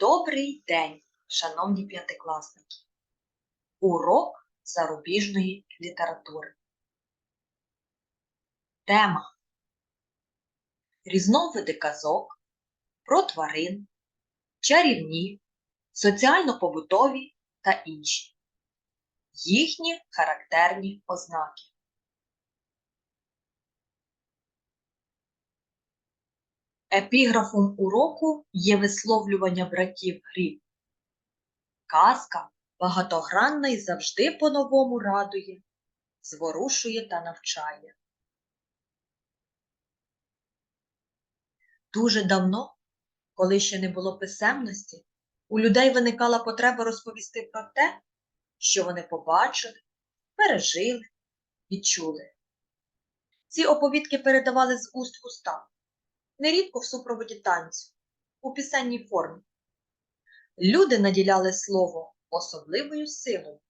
Добрий день, шановні п'ятикласники! Урок зарубіжної літератури. Тема Різновиди казок про тварин, чарівні, соціально-побутові та інші. Їхні характерні ознаки. Епіграфом уроку є висловлювання братів Грім. Казка багатогранна і завжди по-новому радує, зворушує та навчає. Дуже давно, коли ще не було писемності, у людей виникала потреба розповісти про те, що вони побачили, пережили, відчули. Ці оповідки передавали з уст в уста, нерідко в супроводі танцю, у пісенній формі. Люди наділяли слово особливою силою,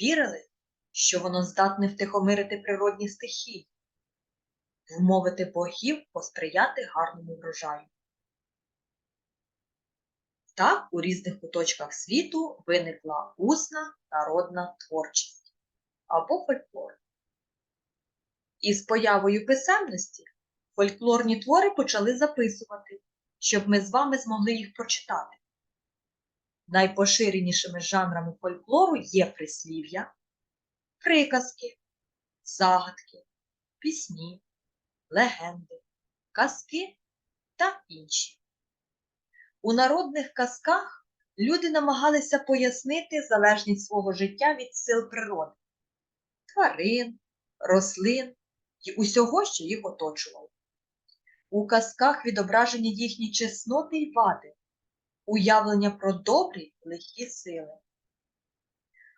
вірили, що воно здатне втихомирити природні стихії, вмовити богів посприяти гарному врожаю. Так у різних куточках світу виникла усна народна творчість або фольклор. Із появою писемності фольклорні твори почали записувати, щоб ми з вами змогли їх прочитати. Найпоширенішими жанрами фольклору є прислів'я, приказки, загадки, пісні, легенди, казки та інші. У народних казках люди намагалися пояснити залежність свого життя від сил природи, тварин, рослин і усього, що їх оточувало. У казках відображені їхні чесноти й вади, уявлення про добрі лихі сили.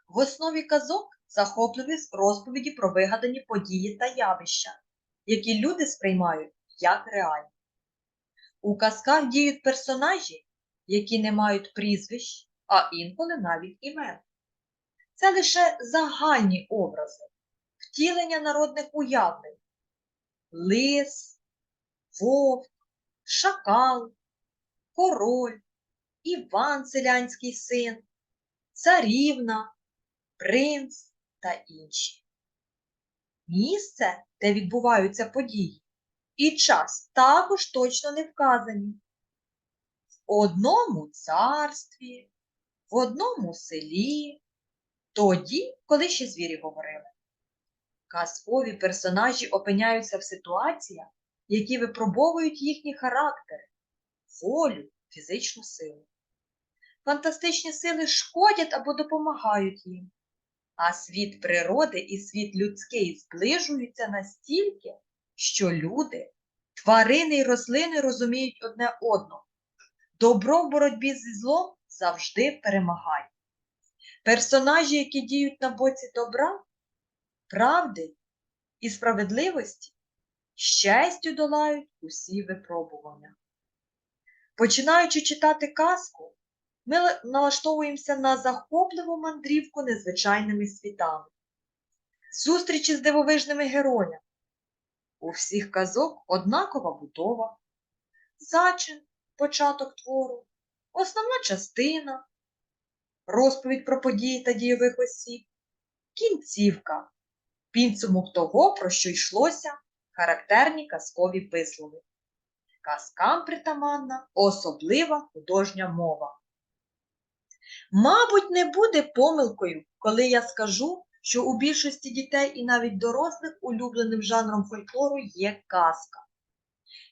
В основі казок захопливі розповіді про вигадані події та явища, які люди сприймають як реальні. У казках діють персонажі, які не мають прізвищ, а інколи навіть імен. Це лише загальні образи, втілення народних уявлень лис, вовк, шакал, король, Іван селянський син, царівна, принц та інші. Місце, де відбуваються події, і час також точно не вказані. В одному царстві, в одному селі, тоді, коли ще звірі говорили. Казкові персонажі опиняються в ситуаціях, які випробовують їхні характери, волю, фізичну силу. Фантастичні сили шкодять або допомагають їм, а світ природи і світ людський зближуються настільки, що люди, тварини й рослини розуміють одне одного. Добро в боротьбі зі злом завжди перемагає. Персонажі, які діють на боці добра, правди і справедливості, щастю долають усі випробування. Починаючи читати казку, ми налаштовуємося на захопливу мандрівку незвичайними світами, зустрічі з дивовижними героями. У всіх казок однакова будова, зачин, початок твору, основна частина, розповідь про події та дійових осіб, кінцівка, підсумок того, про що йшлося, характерні казкові вислови. Казкам притаманна особлива художня мова. Мабуть, не буде помилкою, коли я скажу, що у більшості дітей і навіть дорослих улюбленим жанром фольклору є казка.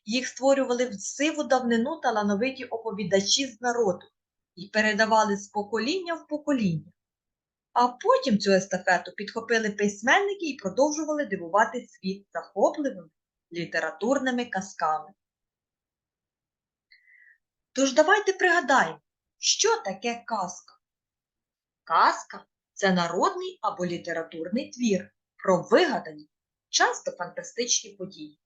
Їх створювали в сиву давнину талановиті оповідачі з народу і передавали з покоління в покоління. А потім цю естафету підхопили письменники і продовжували дивувати світ захопливими літературними казками. Тож давайте пригадаємо, що таке казка. Казка це народний або літературний твір про вигадані, часто фантастичні події.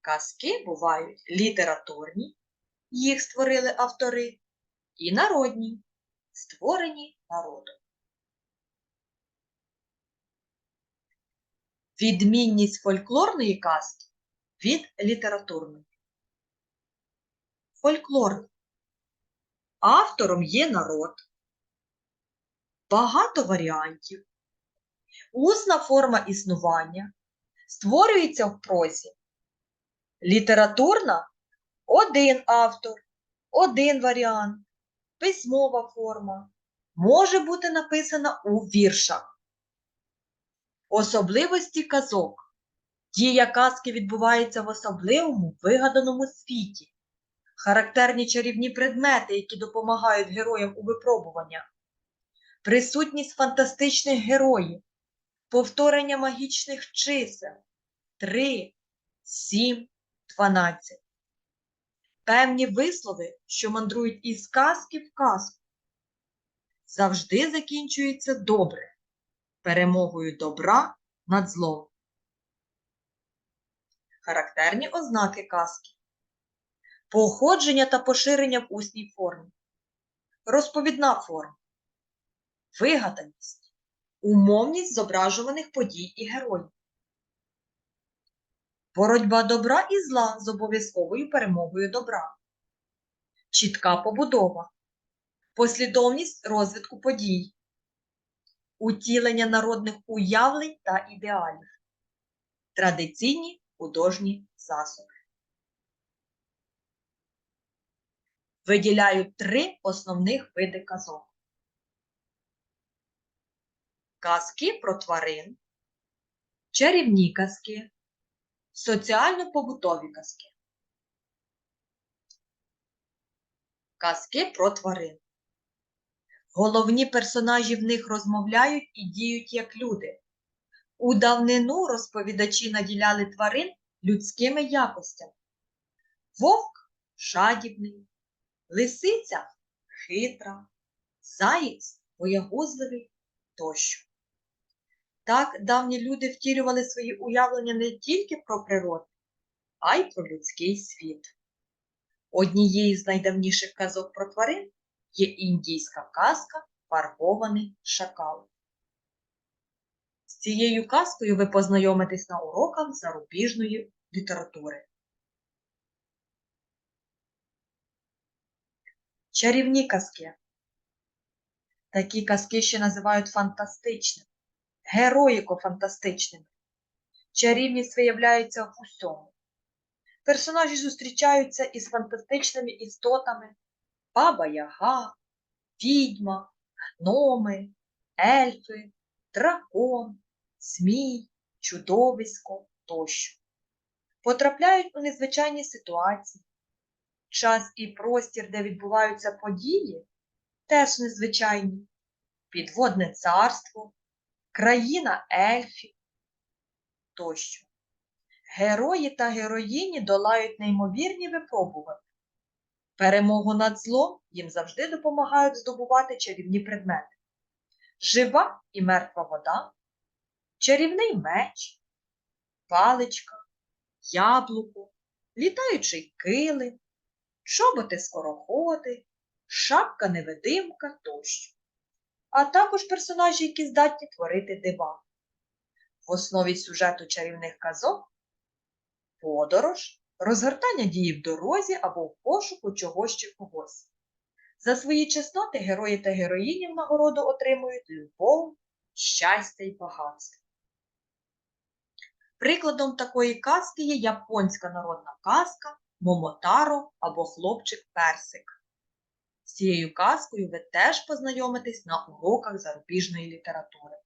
Казки бувають літературні, їх створили автори, і народні, створені народом. Відмінність фольклорної казки від літературної. Фольклорна Автором є народ. Багато варіантів. Усна форма існування створюється в прозі. Літературна один автор, один варіант. Письмова форма може бути написана у віршах. Особливості казок. Дія казки відбувається в особливому вигаданому світі. Характерні чарівні предмети, які допомагають героям у випробуваннях. Присутність фантастичних героїв, повторення магічних чисел 3, 7, 12. Певні вислови, що мандрують із казки в казку, завжди закінчуються добре, перемогою добра над злом. Характерні ознаки казки. Походження та поширення в усній формі. Розповідна форма. Вигаданість. Умовність зображуваних подій і героїв. Боротьба добра і зла з обов'язковою перемогою добра. Чітка побудова. Послідовність розвитку подій. Утілення народних уявлень та ідеалів. Традиційні художні засоби. Виділяю три основних види казок. Казки про тварин, чарівні казки, соціально-побутові казки. Казки про тварин. Головні персонажі в них розмовляють і діють як люди. У давнину розповідачі наділяли тварин людськими якостями. Вовк жадібний, лисиця хитра, заєць боягузливий тощо. Так давні люди втілювали свої уявлення не тільки про природу, а й про людський світ. Однією з найдавніших казок про тварин є індійська казка Фарбований шакал. З цією казкою ви познайомитесь на уроках зарубіжної літератури. Чарівні казки. Такі казки ще називають фантастичними, героїко-фантастичними. Чарівність виявляється в усьому. Персонажі зустрічаються із фантастичними істотами Баба Яга, відьма, гноми, ельфи, дракон, змій, чудовисько тощо. Потрапляють у незвичайні ситуації. Час і простір, де відбуваються події, теж незвичайні. Підводне царство, країна ельфів тощо. Герої та героїні долають неймовірні випробування. Перемогу над злом їм завжди допомагають здобувати чарівні предмети. Жива і мертва вода, чарівний меч, паличка, яблуко, літаючий килим, чоботи скороходи, шапка невидимка тощо. А також персонажі, які здатні творити дива. В основі сюжету чарівних казок подорож, розгортання дії в дорозі або в пошуку чогось чи когось. За свої чесноти герої та героїні в нагороду отримують любов, щастя і багатство. Прикладом такої казки є японська народна казка Момотаро або Хлопчик Персик. З цією казкою ви теж познайомитесь на уроках зарубіжної літератури.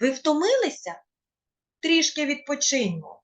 Ви втомилися? Трішки відпочиньмо.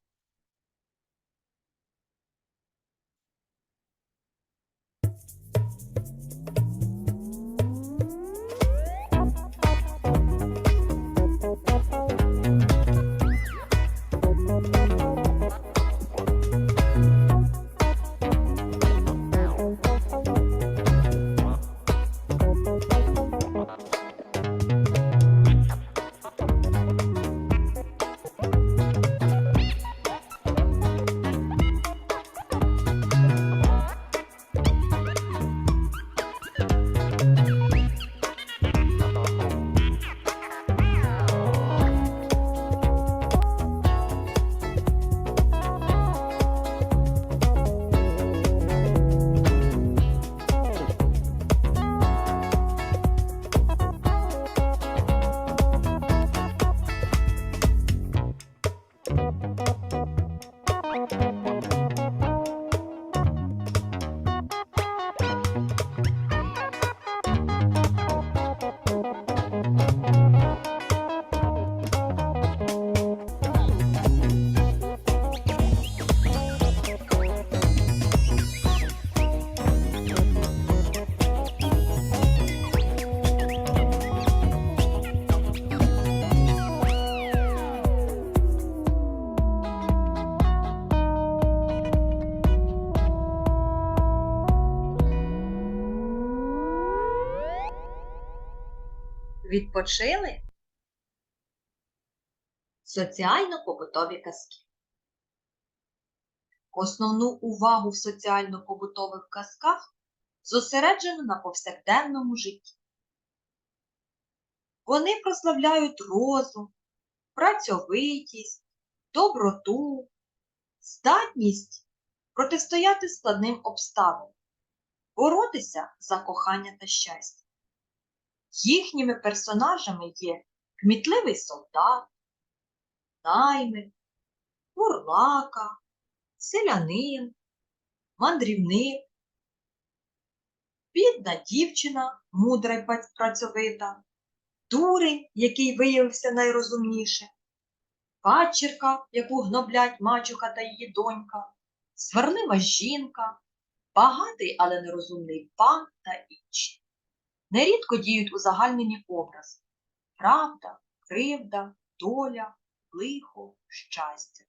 Відпочили? Соціально-побутові казки. Основну увагу в соціально-побутових казках зосереджено на повсякденному житті. Вони прославляють розум, працьовитість, доброту, здатність протистояти складним обставинам, боротися за кохання та щастя. Їхніми персонажами є кмітливий солдат, наймит, бурлака, селянин, мандрівник, бідна дівчина, мудра й працьовита, дурень, який виявився найрозумніше, падчірка, яку гноблять мачуха та її донька, сварлива жінка, багатий, але нерозумний пан та інші. Нерідко діють узагальнені образи правда, кривда, доля, лихо, щастя.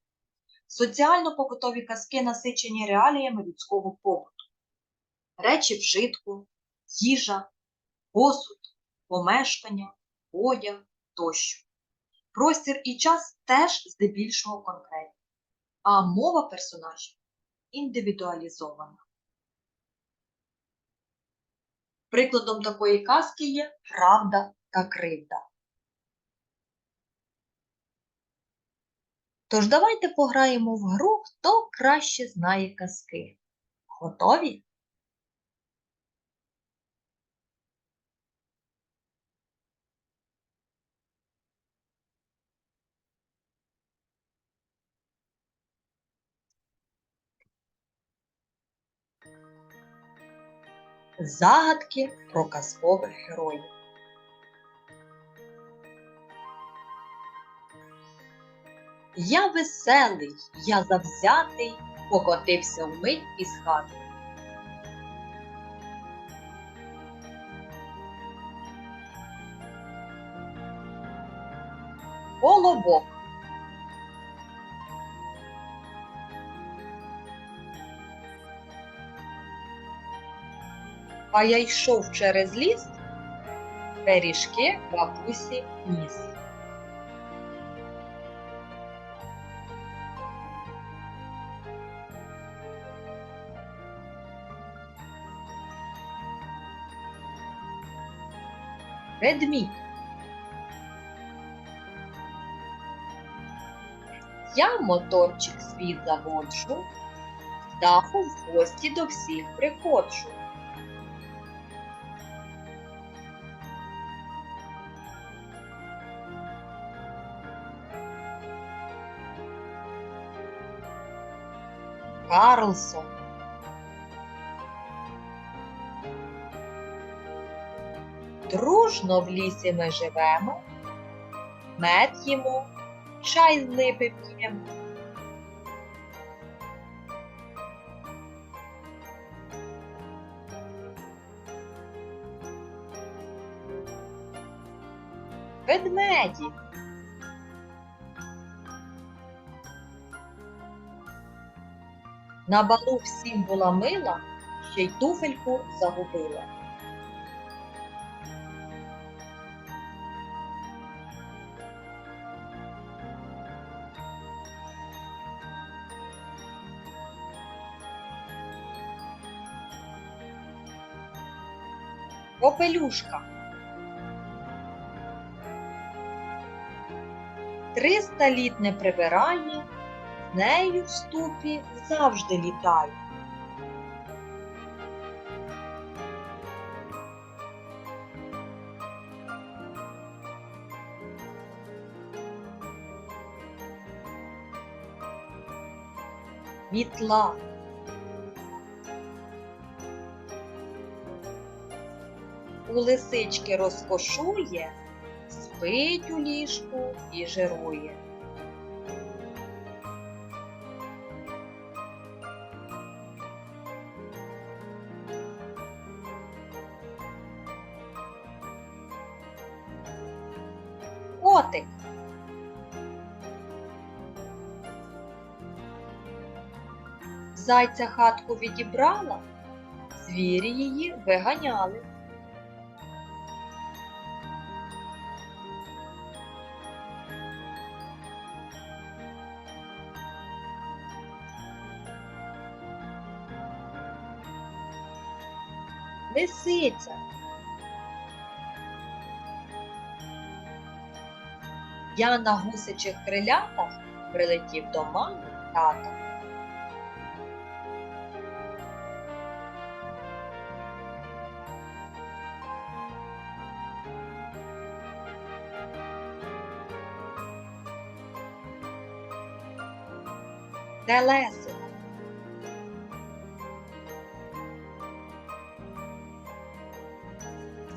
Соціально-побутові казки насичені реаліями людського побуту. Речі вжитку, їжа, посуд, помешкання, одяг тощо. Простір і час теж здебільшого конкретні, а мова персонажів індивідуалізована. Прикладом такої казки є правда та кривда. Тож давайте пограємо в гру, хто краще знає казки. Готові? Загадки про казкових героїв. Я веселий, я завзятий, покотився вмить із хати. Колобок. А я йшов через ліс, пиріжки бабусі ніс. Ведмідь. Я моторчик свій заводжу, даху в гості до всіх приходжу. Карлсон. Дружно в лісі ми живемо, мед їмо, чай з липи п'ємо. Ведмеді. На балу всім була мила, ще й туфельку загубила. Попелюшка. Триста літ не нею в ступі завжди літає. Мітла. У лисички розкошує, спить у ліжку і жирує. котик. Зайця хатку відібрала, звірі її виганяли. Лисиця Я на гусячих крилятах прилетів до мами тата. Телесик.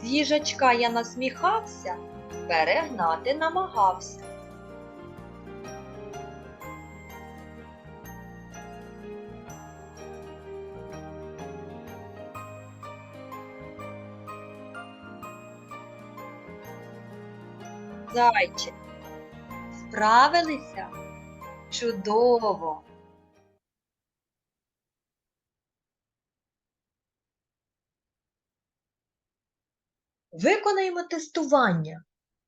З їжачка я насміхався, перегнати намагався. Зайчик, справилися? Чудово! Виконаємо тестування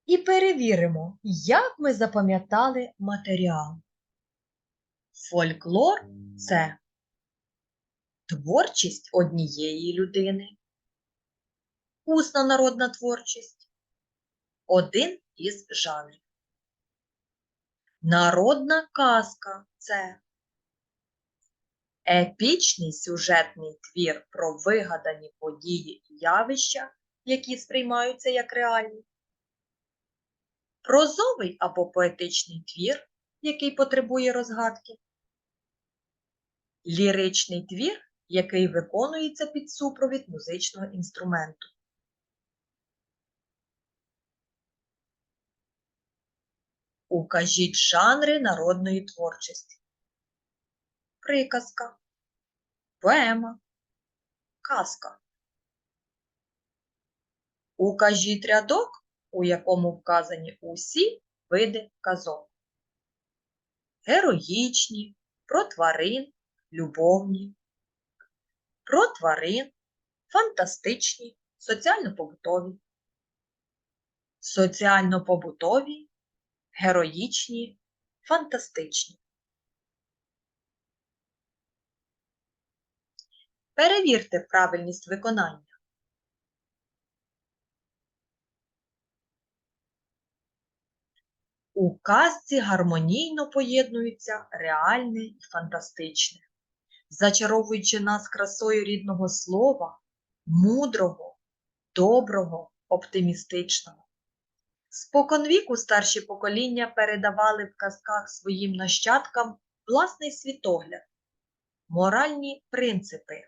і перевіримо, як ми запам'ятали матеріал. Фольклор це творчість однієї людини, усна народна творчість один із жанрів. Народна казка це епічний сюжетний твір про вигадані події і явища, які сприймаються як реальні. Прозовий або поетичний твір, який потребує розгадки. Ліричний твір, який виконується під супровід музичного інструменту. Укажіть жанри народної творчості. Приказка, поема, казка. Укажіть рядок, у якому вказані усі види казок. Героїчні, про тварин, любовні, про тварин, фантастичні, соціально-побутові, соціально-побутові, героїчні, фантастичні. Перевірте правильність виконання. У казці гармонійно поєднуються реальне і фантастичне, зачаровуючи нас красою рідного слова, мудрого, доброго, оптимістичного. Споконвіку старші покоління передавали в казках своїм нащадкам власний світогляд, моральні принципи,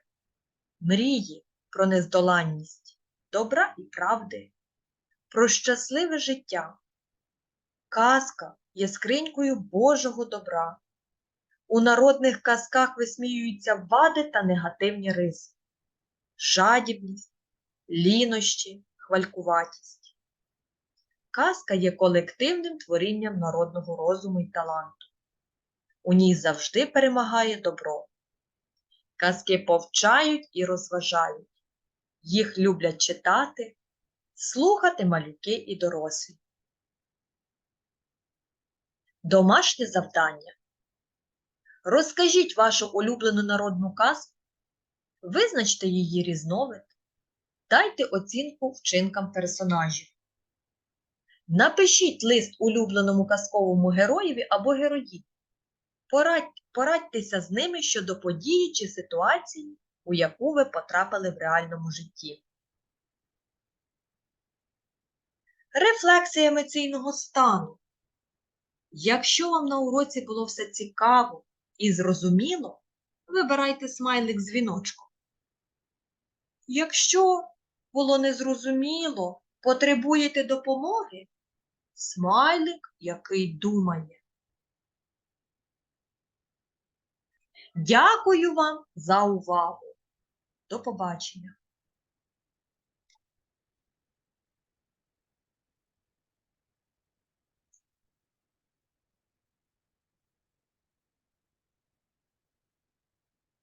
мрії про нездоланність, добра і правди, про щасливе життя. Казка є скринькою Божого добра. У народних казках висміюються вади та негативні риси, жадібність, лінощі, хвалькуватість. Казка є колективним творінням народного розуму й таланту. У ній завжди перемагає добро. Казки повчають і розважають. Їх люблять читати, слухати малюки і дорослі. Домашнє завдання. Розкажіть вашу улюблену народну казку, визначте її різновид, дайте оцінку вчинкам персонажів. Напишіть лист улюбленому казковому героєві або героїні. Порадь, порадьтеся з ними щодо події чи ситуації, у яку ви потрапили в реальному житті. Рефлексія емоційного стану. Якщо вам на уроці було все цікаво і зрозуміло, вибирайте смайлик з віночком. Якщо було незрозуміло, потребуєте допомоги, смайлик, який думає. Дякую вам за увагу. До побачення!